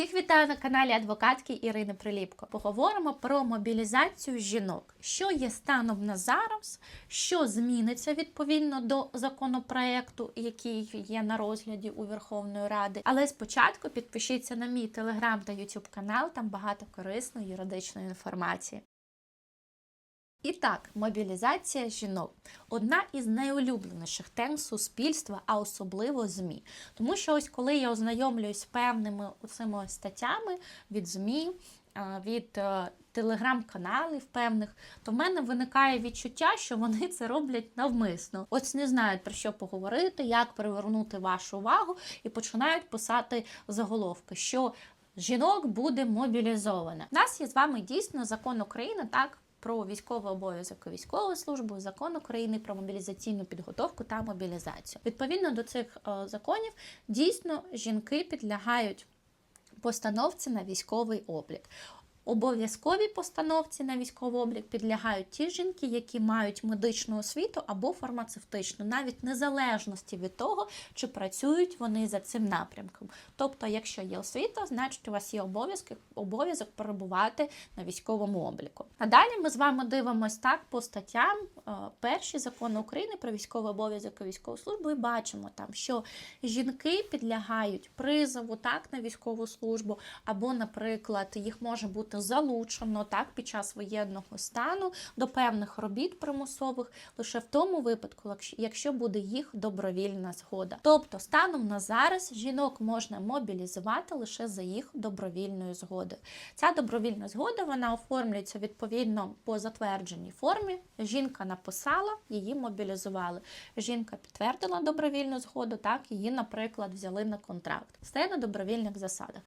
Всіх вітаю на каналі адвокатки Ірини Приліпко. Поговоримо про мобілізацію жінок, що є станом на зараз, що зміниться відповідно до законопроекту, який є на розгляді у Верховної Ради. Але спочатку підпишіться на мій телеграм та ютуб канал, там багато корисної юридичної інформації. І так, мобілізація жінок одна із найулюбленіших тем суспільства, а особливо ЗМІ. Тому що ось коли я ознайомлююсь певними цими статтями від ЗМІ, е, від е, телеграм-каналів певних, то в мене виникає відчуття, що вони це роблять навмисно. Ось не знають про що поговорити, як привернути вашу увагу, і починають писати заголовки, що жінок буде мобілізовано. У нас є з вами дійсно закон України, так про військовий обов'язок і військову службу, закон України про мобілізаційну підготовку та мобілізацію. Відповідно до цих е, законів, дійсно жінки підлягають постановці на військовий облік. Обов'язковій постановці на військовий облік підлягають ті жінки, які мають медичну освіту або фармацевтичну, навіть незалежності від того, чи працюють вони за цим напрямком. Тобто, якщо є освіта, значить у вас є обов'язки обов'язок перебувати на військовому обліку. А далі ми з вами дивимось так по статтям е, перші закони України про військовий обов'язок і військову службу, і бачимо там, що жінки підлягають призову так на військову службу, або, наприклад, їх може бути залучено так під час воєнного стану до певних робіт примусових лише в тому випадку, якщо буде їх добровільна згода. Тобто, станом на зараз жінок можна мобілізувати лише за їх добровільною згодою. Ця добровільна згода вона оформлюється відповідно по затвердженій формі. Жінка написала, її мобілізували. Жінка підтвердила добровільну згоду, так її, наприклад, взяли на контракт. Все на добровільних засадах.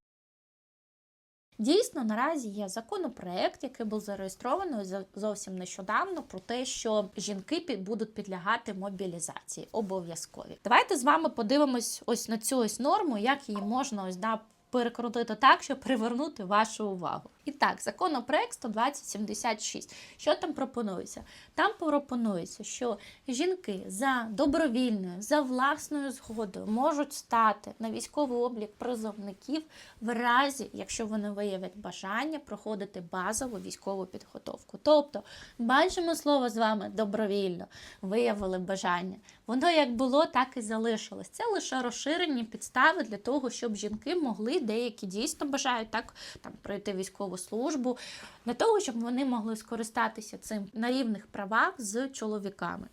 Дійсно, наразі є законопроект, який був зареєстрований зовсім нещодавно, про те, що жінки будуть підлягати мобілізації обов'язкові. Давайте з вами подивимось ось на цю ось норму, як її можна ось да перекрутити так, щоб привернути вашу увагу. І так, законопроект 12076. Що там пропонується? Там пропонується, що жінки за добровільною, за власною згодою можуть стати на військовий облік призовників в разі, якщо вони виявлять бажання проходити базову військову підготовку. Тобто, бачимо слово з вами добровільно, виявили бажання. Воно як було, так і залишилось. Це лише розширені підстави для того, щоб жінки могли деякі дійсно бажають так там пройти військову службу, для того, щоб вони могли скористатися цим на рівних правах з чоловіками.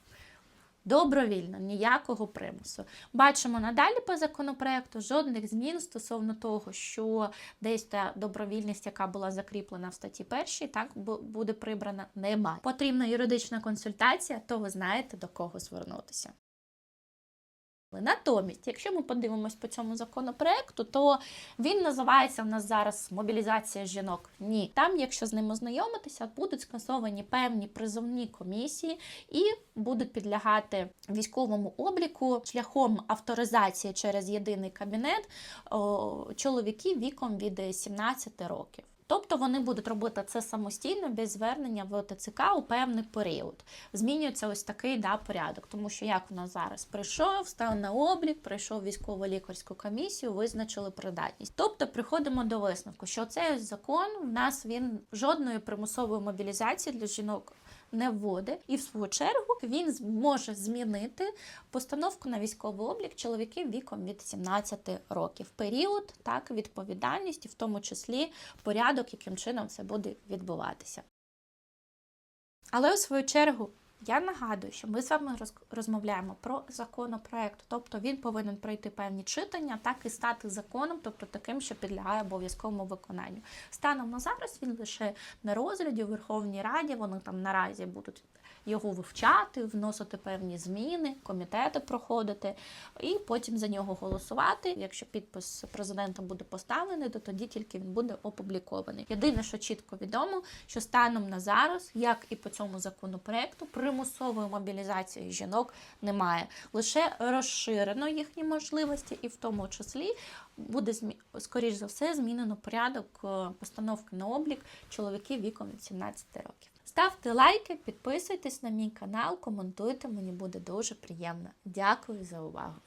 Добровільно, ніякого примусу. Бачимо надалі по законопроекту жодних змін стосовно того, що десь та добровільність, яка була закріплена в статті першій, так буде прибрана, немає. Потрібна юридична консультація, то ви знаєте до кого звернутися. Натомість, якщо ми подивимось по цьому законопроекту, то він називається в нас зараз мобілізація жінок. Ні, там, якщо з ним ознайомитися, будуть скасовані певні призовні комісії і будуть підлягати військовому обліку шляхом авторизації через єдиний кабінет чоловіків віком від 17 років. Тобто вони будуть робити це самостійно без звернення в ТЦК у певний період. Змінюється ось такий да, порядок, тому що як у нас зараз прийшов, став на облік, прийшов військово-лікарську комісію, визначили придатність. Тобто приходимо до висновку, що цей закон в нас він жодної примусової мобілізації для жінок не вводить, і в свою чергу він зможе змінити постановку на військовий облік чоловіків віком від 17 років. Період так відповідальність, в тому числі порядок, яким чином це буде відбуватися. Але у свою чергу я нагадую, що ми з вами розмовляємо про законопроект, тобто він повинен пройти певні читання, так і стати законом, тобто таким, що підлягає обов'язковому виконанню. Станом на зараз він лише на розгляді у Верховній Раді, вони там наразі будуть його вивчати, вносити певні зміни, комітети проходити, і потім за нього голосувати. Якщо підпис президента буде поставлений, то тоді тільки він буде опублікований. Єдине, що чітко відомо, що станом на зараз, як і по цьому законопроекту, примусової мобілізації жінок немає. Лише розширено їхні можливості, і в тому числі буде скоріш за все змінено порядок е, постановки на облік чоловіків віком від 17 років. Ставте лайки, підписуйтесь на мій канал, коментуйте, мені буде дуже приємно. Дякую за увагу!